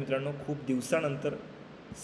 मित्रांनो खूप दिवसानंतर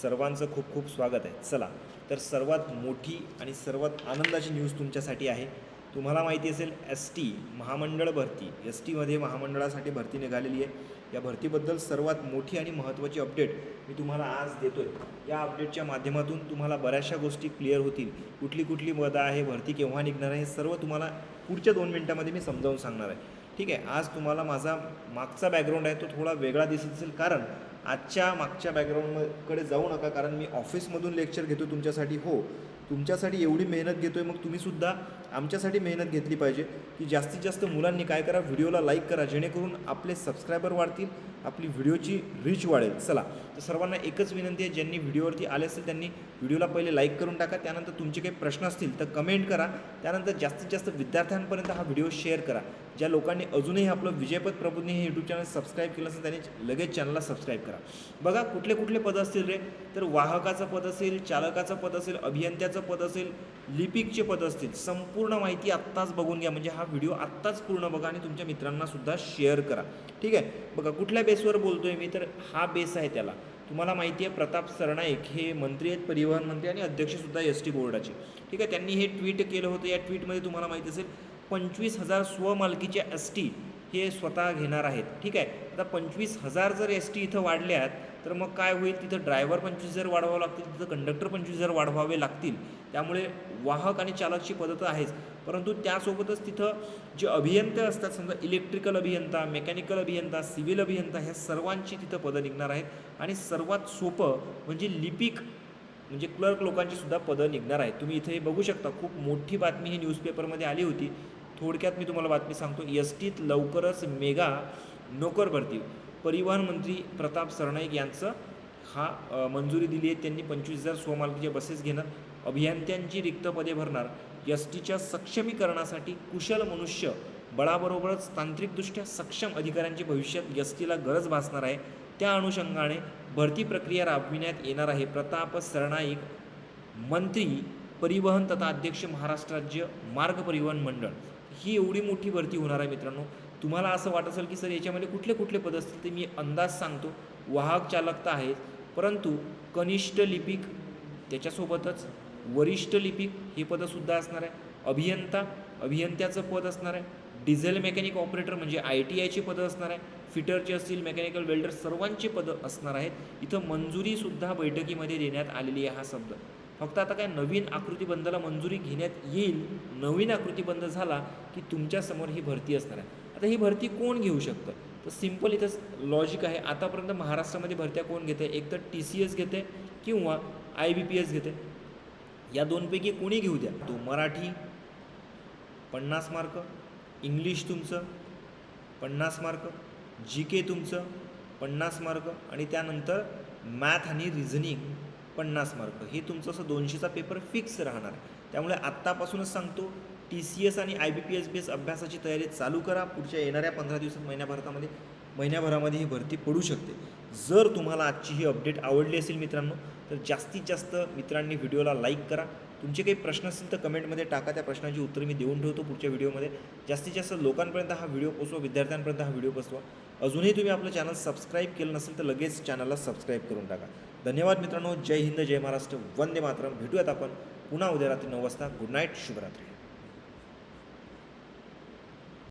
सर्वांचं खूप खूप स्वागत आहे. चला तर सर्वात मोठी आणि सर्वात आनंदाची न्यूज तुमच्यासाठी आहे. तुम्हाला माहिती असेल एस टी महामंडळ भरती. एस टीमध्ये महामंडळासाठी भरती निघालेली आहे. या भरतीबद्दल सर्वात मोठी आणि महत्त्वाची अपडेट मी तुम्हाला आज देतो आहे या अपडेटच्या माध्यमातून तुम्हाला बऱ्याचशा गोष्टी क्लिअर होतील. कुठली कुठली मदं आहे भरती केव्हा निघणार आहे हे सर्व तुम्हाला पुढच्या दोन मिनटामध्ये मी समजावून सांगणार आहे. ठीक आहे आज तुम्हाला माझा मागचा बॅकग्राऊंड आहे तो थोडा वेगळा दिसत असेल. कारण आजच्या मागच्या बॅकग्राऊंडकडे जाऊ नका कारण मी ऑफिसमधून लेक्चर घेतो तुमच्यासाठी. हो तुमच्यासाठी एवढी मेहनत घेतो आहे मग तुम्हीसुद्धा आमच्यासाठी मेहनत घेतली पाहिजे. की जास्तीत जास्त मुलांनी काय करा व्हिडिओला लाईक करा जेणेकरून आपले सबस्क्रायबर वाढतील आपली व्हिडिओची रीच वाढेल. चला तर सर्वांना एकच विनंती आहे ज्यांनी व्हिडिओवरती आले असेल त्यांनी व्हिडिओला पहिले लाईक करून टाका त्यानंतर तुमचे काही प्रश्न असतील तर कमेंट करा त्यानंतर जास्तीत जास्त विद्यार्थ्यांपर्यंत हा व्हिडिओ शेअर करा. ज्या लोकांनी अजूनही आपलं विजयपद प्रबोधनी हे यूट्यूब चॅनल सबस्क्राईब केलं असेल त्यांनी लगेच चॅनलला सबस्क्राईब करा. बघा कुठले कुठले पद असतील रे? तर वाहकाचं पद असेल चालकाचं पद असेल अभियंत्याचं पद असेल लिपिकचे पद असतील संपूर्ण माहिती आत्ताच बघून घ्या. म्हणजे हा व्हिडिओ आत्ताच पूर्ण बघा आणि तुमच्या मित्रांना सुद्धा शेअर करा. ठीक आहे? बघा कुठल्या बेसवर बोलतोय मी तर हा बेस आहे त्याला. तुम्हाला माहिती आहे प्रताप सरनाईक हे मंत्री आहेत परिवहन मंत्री आणि अध्यक्षसुद्धा एस टी बोर्डाचे. ठीक आहे? त्यांनी हे ट्विट केलं होतं. या ट्विटमध्ये तुम्हाला माहिती असेल पंचवीस हजार स्वमालकीच्या एस टी ते स्वतः घेणार आहेत. ठीक आहे? आता पंचवीस हजार जर एस टी इथं वाढल्यात तर मग काय होईल? तिथं ड्रायव्हर पंचवीस हजार वाढवावं लागतील तिथं कंडक्टर पंचवीस हजार वाढवावे लागतील. त्यामुळे वाहक आणि चालकची तर आहेच. परंतु त्यासोबतच तिथं जे अभियंते असतात समजा इलेक्ट्रिकल अभियंता मेकॅनिकल अभियंता सिव्हिल अभियंता ह्या सर्वांची तिथं पदं निघणार आहेत. आणि सर्वात सोपं म्हणजे लिपिक म्हणजे क्लर्क लोकांची सुद्धा पदं निघणार आहेत. तुम्ही इथे बघू शकता. खूप मोठी बातमी ही न्यूजपेपरमध्ये आली होती. थोडक्यात मी तुम्हाला बातमी सांगतो. एस टीत लवकरच मेगा नोकर भरती परिवहन मंत्री प्रताप सरनाईक यांचं हा मंजुरी दिली आहे. त्यांनी पंचवीस हजार स्वमालकीच्या बसेस घेणार. अभियंत्यांची रिक्त पदे भरणार. एस टीच्या सक्षमीकरणासाठी कुशल मनुष्य बळाबरोबरच तांत्रिकदृष्ट्या सक्षम अधिकाऱ्यांची भविष्यात एस टीला गरज भासणार आहे. त्या अनुषंगाने भरती प्रक्रिया राबविण्यात येणार आहे. प्रताप सरनाईक मंत्री परिवहन तथा अध्यक्ष महाराष्ट्र राज्य मार्ग परिवहन मंडळ. ही एवढी मोठी भरती होणार आहे मित्रांनो. तुम्हाला असं वाटत असेल की सर याच्यामध्ये कुठले कुठले पद असतील ते मी अंदाज सांगतो. वाहक चालक तर आहेत परंतु कनिष्ठ लिपिक त्याच्यासोबतच वरिष्ठ लिपिक हे पदसुद्धा असणार आहे. अभियंता अभियंत्याचं पद असणार आहे. डिझेल मेकॅनिक ऑपरेटर म्हणजे आय टी आयची पदं असणार आहे. फिटरचे असतील मेकॅनिकल वेल्डर सर्वांची पदं असणार आहेत. इथं मंजुरीसुद्धा बैठकीमध्ये देण्यात आलेली आहे हा शब्द. फक्त आता काय नवीन आकृतीबंधाला मंजुरी घेण्यात येईल नवीन आकृतीबंध झाला की तुमच्यासमोर ही भरती असणार आहे. आता ही भरती कोण घेऊ शकतं? तर सिंपल इथं लॉजिक आहे. आतापर्यंत महाराष्ट्रामध्ये भरत्या कोण घेते? एक तर टी सी एस घेते किंवा आय बी पी एस घेते. या दोनपैकी कोणी घेऊ द्या? तो मराठी पन्नास मार्क. इंग्लिश तुमचं पन्नास मार्क. जी के तुमचं पन्नास मार्क. आणि त्यानंतर मॅथ आणि रिझनिंग पन्नास मार्क हे तुमचं असं दोनशेचा पेपर फिक्स राहणार. त्यामुळे आत्तापासूनच सांगतो टी सी एस आणि I B P S B S अभ्यासाची तयारी चालू करा. पुढच्या येणाऱ्या पंधरा दिवसात महिन्याभरामध्ये महिन्याभरामध्ये ही भरती पडू शकते. जर तुम्हाला आजची ही अपडेट आवडली असेल मित्रांनो तर जास्तीत जास्त मित्रांनी व्हिडिओला लाईक करा. तुमचे काही प्रश्न असतील तर कमेंटमध्ये टाका. त्या प्रश्नाची उत्तर मी देऊन ठेवतो पुढच्या व्हिडिओमध्ये जास्तीत जास्त लोकांपर्यंत हा व्हिडिओ पोचवा विद्यार्थ्यांपर्यंत हा व्हिडिओ पोचवा अजूनही तुम्ही आपलं चॅनल सबस्क्राईब केलं नसेल तर लगेच चॅनलला सबस्क्राईब करून टाका. धन्यवाद मित्रांनो. जय हिंद जय महाराष्ट्र. वंदे मातरम. भेटूयात आपण पुन्हा उद्या रात्री नऊ वाजता. गुड नाईट शुभरात्री.